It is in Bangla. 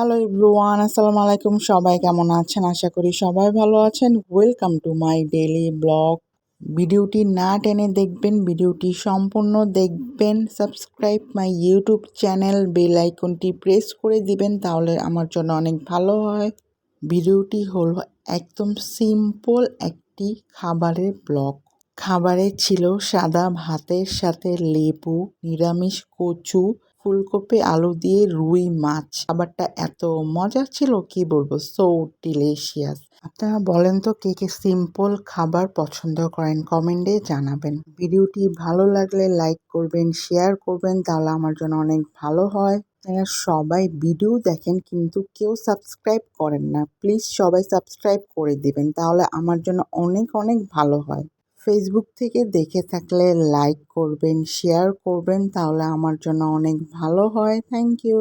হ্যালো এভরিওয়ান আসসালামু আলাইকুম সবাই কেমন আছেন? আশা করি সবাই ভালো আছেন। Welcome to my daily vlog ভিডিওটি না টেনে দেখবেন, ভিডিওটি সম্পূর্ণ দেখবেন। Subscribe my YouTube channel bell আইকনটি প্রেস করে দিবেন, তাহলে আমার জন্য অনেক ভালো হয়। ভিডিওটি হলো একদম সিম্পল একটি খাবারের ব্লগ খাবারে ছিল সাদা ভাতের সাথে লেবু, নিরামিষ কচু ফুলকপি, আলু দিয়ে রুই মাছ। খাবারটা এত মজার ছিল, কি বলব? সো ডিলিশিয়াস আপনারা বলেন তো, কে কে সিম্পল খাবার পছন্দ করেন? কমেন্টে জানাবেন। ভিডিওটি ভালো লাগলে লাইক করবেন শেয়ার করবেন, তাহলে আমার জন্য অনেক ভালো হয়। আপনারা সবাই ভিডিও দেখেন, কিন্তু কেউ সাবস্ক্রাইব করেন না। প্লিজ সবাই সাবস্ক্রাইব করে দিবেন, তাহলে আমার জন্য অনেক অনেক ভালো হয়। ফেসবুক থেকে দেখে থাকলে লাইক করবেন শেয়ার করবেন, তাহলে আমার জন্য অনেক ভালো হয়। Thank you